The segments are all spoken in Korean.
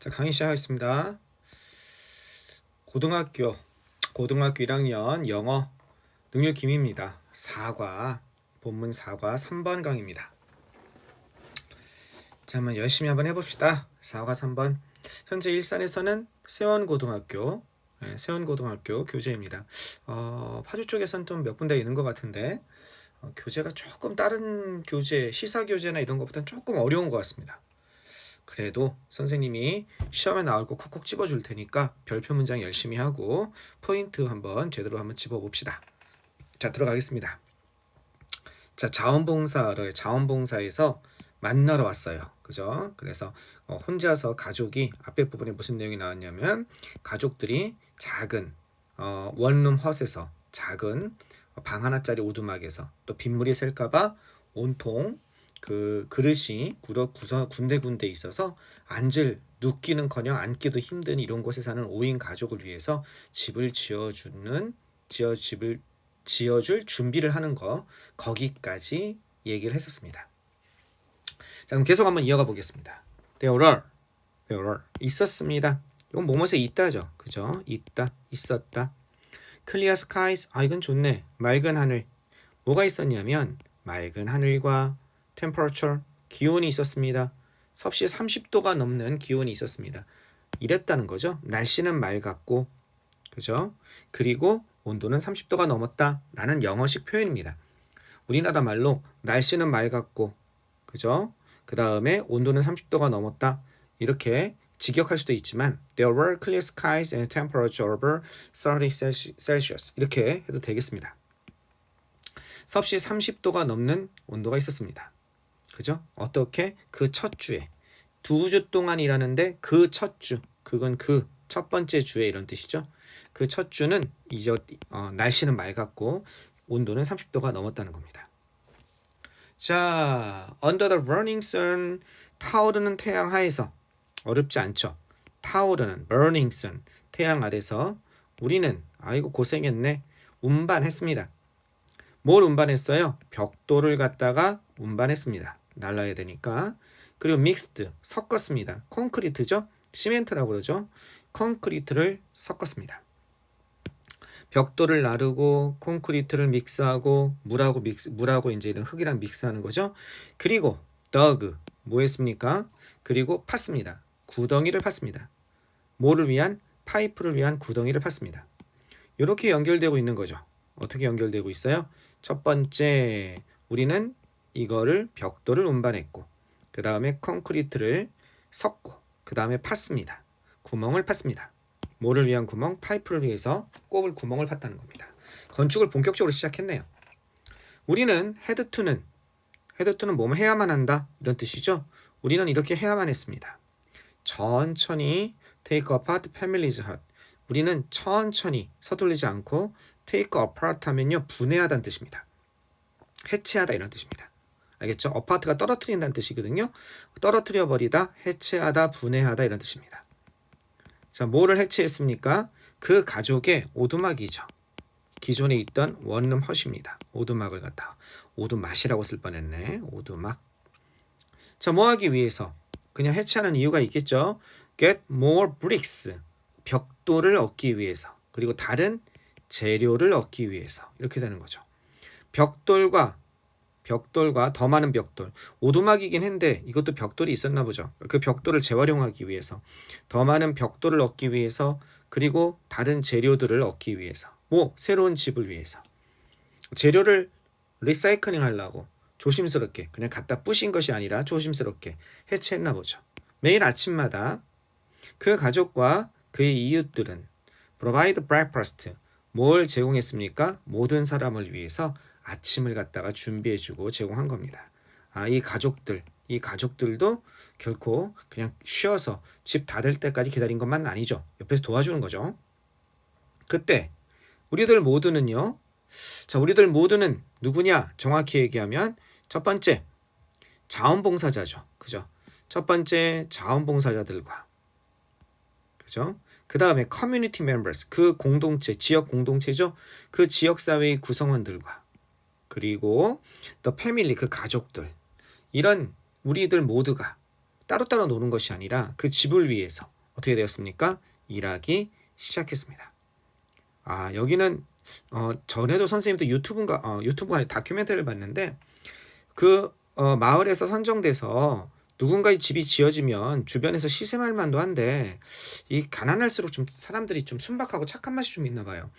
자, 강의 시작하겠습니다. 고등학교, 고등학교 1학년 영어 능률 김입니다. 4과, 본문 4과 3번 강의입니다. 자, 한번 열심히 한번 해봅시다. 4과 3번. 현재 일산에서는 세원고등학교, 네, 세원고등학교 교재입니다. 어, 파주 쪽에서는 좀몇 군데 있는 것 같은데, 어, 교재가 조금 다른 교재, 시사 교재나 이런 것보다는 조금 어려운 것 같습니다. 그래도 선생님이 시험에 나올 거 콕콕 집어줄 테니까 별표 문장 열심히 하고 포인트 한번 제대로 한번 집어봅시다. 자 들어가겠습니다. 자 자원봉사를 자원봉사에서 만나러 왔어요. 그죠? 그래서 어, 혼자서 가족이 앞에 부분에 무슨 내용이 나왔냐면 가족들이 작은 어, 원룸 헛에서 작은 방 하나짜리 오두막에서 또 빗물이 셀까봐 온통 그 그릇이 구서 군데군데 있어서 앉을 눕기는커녕 앉기도 힘든 이런 곳에 사는 5인 가족을 위해서 집을 지어주는 지어 집을 지어줄 준비를 하는 거 거기까지 얘기를 했었습니다. 자 그럼 계속 한번 이어가 보겠습니다. There are, there are 있었습니다. 이건 뭐뭐에 있다죠, 그죠? 있다, 있었다. Clear skies, 아 이건 좋네. 맑은 하늘. 뭐가 있었냐면 맑은 하늘과 temperature 기온이 있었습니다. 섭씨 30도가 넘는 기온이 있었습니다. 이랬다는 거죠. 날씨는 맑았고 그죠? 그리고 온도는 30도가 넘었다라는 영어식 표현입니다. 우리나라 말로 날씨는 맑았고 그죠? 그 다음에 온도는 30도가 넘었다 이렇게 직역할 수도 있지만 there were clear skies and temperature over 30 Celsius 이렇게 해도 되겠습니다. 섭씨 30도가 넘는 온도가 있었습니다. 그죠? 어떻게 그 첫 주에 두 주 동안 일하는데 그 첫 주, 그건 그 첫 번째 주에 이런 뜻이죠. 그 첫 주는 이제 어, 날씨는 맑았고 온도는 30도가 넘었다는 겁니다. 자, under the burning sun, 타오르는 태양 하에서 어렵지 않죠. 타오르는 burning sun, 태양 아래서 우리는 아이고 고생했네 운반했습니다. 뭘 운반했어요? 벽돌을 갖다가 운반했습니다. 날라야 되니까. 그리고 믹스드 섞었습니다. 콘크리트죠? 시멘트라고 그러죠. 콘크리트를 섞었습니다. 벽돌을 나르고 콘크리트를 믹스하고 물하고 믹스 물하고 이제 이런 흙이랑 믹스하는 거죠. 그리고 더그 뭐 했습니까? 그리고 팠습니다. 구덩이를 팠습니다. 뭐를 위한 파이프를 위한 구덩이를 팠습니다. 이렇게 연결되고 있는 거죠. 어떻게 연결되고 있어요? 첫 번째 우리는 이거를 벽돌을 운반했고 그 다음에 콘크리트를 섞고 그 다음에 팠습니다. 구멍을 팠습니다. 뭐를 위한 구멍? 파이프를 위해서 꼽을 구멍을 팠다는 겁니다. 건축을 본격적으로 시작했네요. 우리는 헤드투는 헤드투는 뭐뭐 해야만 한다 이런 뜻이죠. 우리는 이렇게 해야만 했습니다. 천천히 take apart family's hut. 우리는 천천히 서둘리지 않고 take apart 하면요 분해하다는 뜻입니다. 해체하다 이런 뜻입니다. 알겠죠? 어파트가 떨어뜨린다는 뜻이거든요. 떨어뜨려 버리다, 해체하다, 분해하다 이런 뜻입니다. 자, 뭐를 해체했습니까? 그 가족의 오두막이죠. 기존에 있던 원룸 헛입니다. 오두막을 갖다 오두막이라고 쓸 뻔했네. 오두막. 자, 뭐 하기 위해서? 그냥 해체하는 이유가 있겠죠. Get more bricks. 벽돌을 얻기 위해서. 그리고 다른 재료를 얻기 위해서. 이렇게 되는 거죠. 벽돌과 벽돌과 더 많은 벽돌 오두막이긴 한데 이것도 벽돌이 있었나 보죠. 그 벽돌을 재활용하기 위해서 더 많은 벽돌을 얻기 위해서 그리고 다른 재료들을 얻기 위해서 뭐 새로운 집을 위해서 재료를 리사이클링 하려고 조심스럽게 그냥 갖다 부신 것이 아니라 조심스럽게 해체했나 보죠. 매일 아침마다 그 가족과 그의 이웃들은 provide breakfast 뭘 제공했습니까? 모든 사람을 위해서 아침을 갖다가 준비해주고 제공한 겁니다. 아, 이 가족들, 이 가족들도 결코 그냥 쉬어서 집 닫을 때까지 기다린 것만 아니죠. 옆에서 도와주는 거죠. 그때 우리들 모두는요. 자, 우리들 모두는 누구냐? 정확히 얘기하면 첫 번째 자원봉사자죠. 그죠? 첫 번째 자원봉사자들과 그죠? 그 다음에 커뮤니티 멤버스 그 공동체 지역 공동체죠. 그 지역 사회의 구성원들과 그리고 또 패밀리 그 가족들 이런 우리들 모두가 따로따로 노는 것이 아니라 그 집을 위해서 어떻게 되었습니까? 일하기 시작했습니다. 아 여기는 어, 전에도 선생님도 유튜브인가 어, 유튜브가 다큐멘터리를 봤는데 그 어, 마을에서 선정돼서 누군가의 집이 지어지면 주변에서 시샘할 만도 한데 이 가난할수록 좀 사람들이 좀 순박하고 착한 맛이 좀 있나 봐요.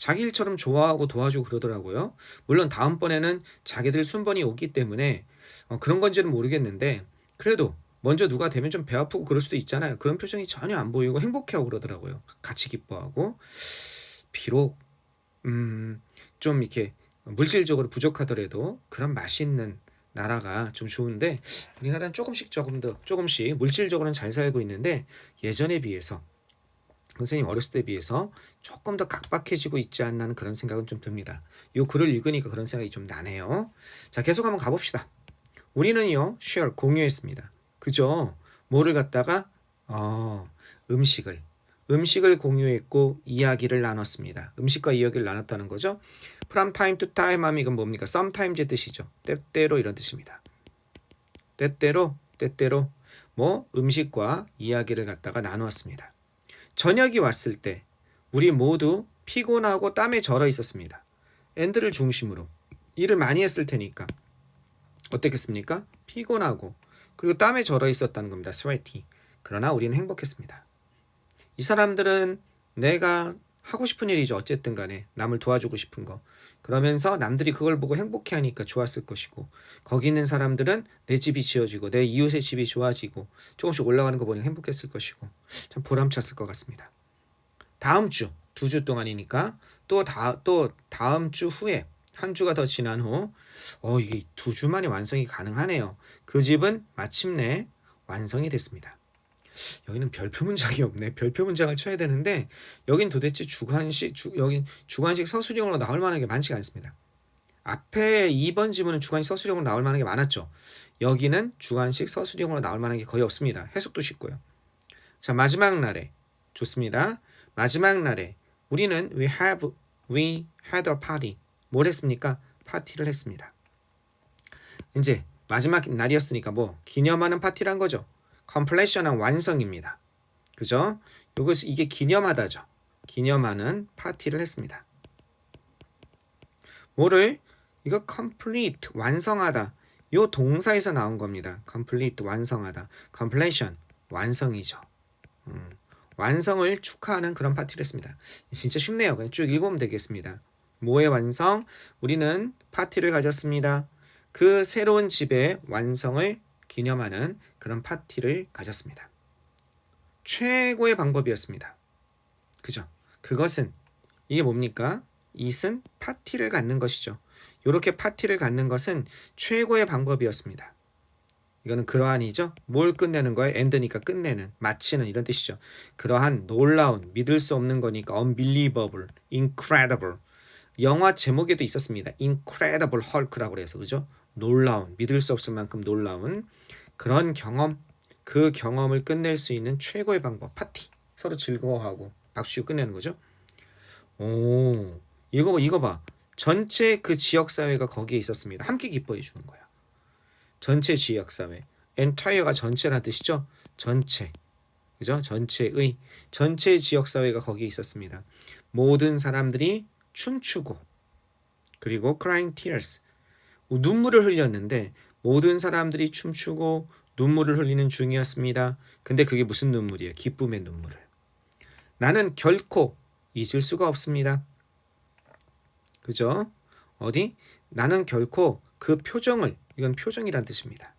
자기 일처럼 좋아하고 도와주고 그러더라고요. 물론 다음번에는 자기들 순번이 오기 때문에 어, 그런 건지는 모르겠는데 그래도 먼저 누가 되면 좀 배 아프고 그럴 수도 있잖아요. 그런 표정이 전혀 안 보이고 행복해하고 그러더라고요. 같이 기뻐하고 비록 음, 좀 이렇게 물질적으로 부족하더라도 그런 맛있는 나라가 좀 좋은데 우리나라는 조금씩 조금 더 조금씩 물질적으로는 잘 살고 있는데 예전에 비해서 선생님 어렸을 때 비해서 조금 더 각박해지고 있지 않나 하는 그런 생각은 좀 듭니다. 이 글을 읽으니까 그런 생각이 좀 나네요. 자 계속 한번 가봅시다. 우리는요 share 공유했습니다. 그죠? 뭐를 갖다가 어, 음식을 음식을 공유했고 이야기를 나눴습니다. 음식과 이야기를 나눴다는 거죠. from time to time 하면 이건 뭡니까? sometime의 뜻이죠. 때때로 이런 뜻입니다. 때때로 때때로 뭐 음식과 이야기를 갖다가 나누었습니다. 저녁이 왔을 때 우리 모두 피곤하고 땀에 절어 있었습니다. 앤드를 중심으로 일을 많이 했을 테니까 어땠겠습니까? 피곤하고 그리고 땀에 절어 있었다는 겁니다. sweaty. 그러나 우리는 행복했습니다. 이 사람들은 내가 하고 싶은 일이죠. 어쨌든 간에 남을 도와주고 싶은 거. 그러면서 남들이 그걸 보고 행복해 하니까 좋았을 것이고 거기 있는 사람들은 내 집이 지어지고 내 이웃의 집이 좋아지고 조금씩 올라가는 거 보니 행복했을 것이고 참 보람찼을 것 같습니다. 다음 주, 두 주 동안이니까 또, 다, 또 다음 주 후에 한 주가 더 지난 후 어, 이게 두 주 만에 완성이 가능하네요. 그 집은 마침내 완성이 됐습니다. 여기는 별표 문장이 없네. 별표 문장을 쳐야 되는데 여긴 도대체 주관식 주, 여긴 주관식 서술형으로 나올 만한 게 많지가 않습니다. 앞에 2번 지문은 주관식 서술형으로 나올 만한 게 많았죠. 여기는 주관식 서술형으로 나올 만한 게 거의 없습니다. 해석도 쉽고요. 자 마지막 날에 좋습니다. 마지막 날에 우리는 we have we had a party 뭘 했습니까? 파티를 했습니다. 이제 마지막 날이었으니까 뭐 기념하는 파티란 거죠. Completion한 완성입니다. 그죠? 요것 이게 기념하다죠. 기념하는 파티를 했습니다. 뭐를 이거 complete 완성하다. 요 동사에서 나온 겁니다. complete 완성하다. completion 완성이죠. 음, 완성을 축하하는 그런 파티를 했습니다. 진짜 쉽네요. 그냥 쭉 읽으면 되겠습니다. 뭐의 완성? 우리는 파티를 가졌습니다. 그 새로운 집의 완성을 기념하는 그런 파티를 가졌습니다. 최고의 방법이었습니다. 그죠? 그것은 이게 뭡니까? 이은 파티를 갖는 것이죠. 이렇게 파티를 갖는 것은 최고의 방법이었습니다. 이거는 그러한이죠. 뭘 끝내는 거에 엔드니까 끝내는, 마치는 이런 뜻이죠. 그러한 놀라운, 믿을 수 없는 거니까 unbelievable, incredible. 영화 제목에도 있었습니다. incredible Hulk라고 해서 그죠? 놀라운, 믿을 수 없을 만큼 놀라운 그런 경험, 그 경험을 끝낼 수 있는 최고의 방법, 파티. 서로 즐거워하고 박수 끝내는 거죠. 오, 이거 봐, 이거 봐. 전체 그 지역 사회가 거기에 있었습니다. 함께 기뻐해 주는 거야. 전체 지역 사회. 엔타이어가 전체라는 뜻이죠. 전체. 그죠? 전체의 전체 지역 사회가 거기에 있었습니다. 모든 사람들이 춤추고 그리고 crying tears 눈물을 흘렸는데 모든 사람들이 춤추고 눈물을 흘리는 중이었습니다. 근데 그게 무슨 눈물이에요? 기쁨의 눈물을. 나는 결코 잊을 수가 없습니다. 그죠? 어디? 나는 결코 그 표정을 이건 표정이란 뜻입니다.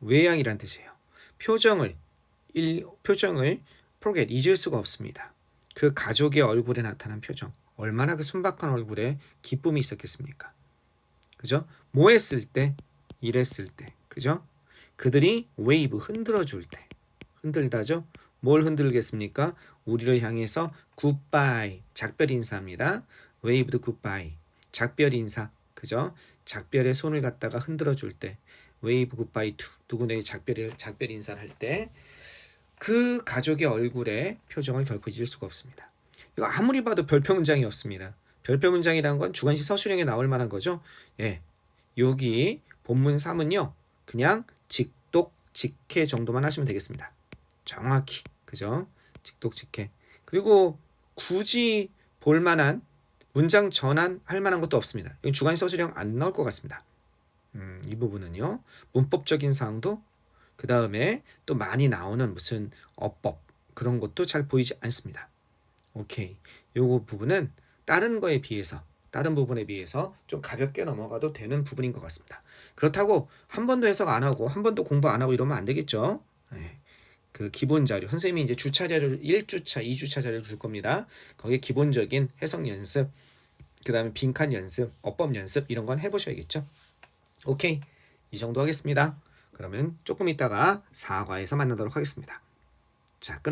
외양이란 뜻이에요. 표정을 일 표정을 forget 잊을 수가 없습니다. 그 가족의 얼굴에 나타난 표정. 얼마나 그 순박한 얼굴에 기쁨이 있었겠습니까? 그죠? 뭐 했을 때? 일했을 때. 그죠? 그들이 웨이브 흔들어 줄 때. 흔들다죠? 뭘 흔들겠습니까? 우리를 향해서 굿바이 작별 인사입니다. 웨이브드 굿바이 작별 인사. 그죠? 작별의 손을 갖다가 흔들어 줄 때. 웨이브 굿바이 투 누구네의 작별 작별 인사를 할 때 그 가족의 얼굴에 표정을 결코 잊을 수가 없습니다. 이거 아무리 봐도 별표 문장이 없습니다. 별표 문장이라는 건 주관식 서술형에 나올 만한 거죠. 예. 여기 본문 3은요. 그냥 직독 직해 정도만 하시면 되겠습니다. 정확히 그죠? 직독 직해. 그리고 굳이 볼 만한 문장 전환 할 만한 것도 없습니다. 여기 주관식 서술형 안 나올 것 같습니다. 음, 이 부분은요. 문법적인 사항도 그 다음에 또 많이 나오는 무슨 어법 그런 것도 잘 보이지 않습니다. 오케이. 요거 부분은 다른 거에 비해서 다른 부분에 비해서 좀 가볍게 넘어가도 되는 부분인 것 같습니다. 그렇다고 한 번도 해석 안 하고 한 번도 공부 안 하고 이러면 안 되겠죠. 네. 그 기본 자료 선생님이 이제 주차 자료를 1주차, 2주차 자료를 줄 겁니다. 거기에 기본적인 해석 연습, 그다음에 빈칸 연습, 어법 연습 이런 건 해 보셔야겠죠. 오케이 이 정도 하겠습니다. 그러면 조금 있다가 사과에서 만나도록 하겠습니다. 자 끊어.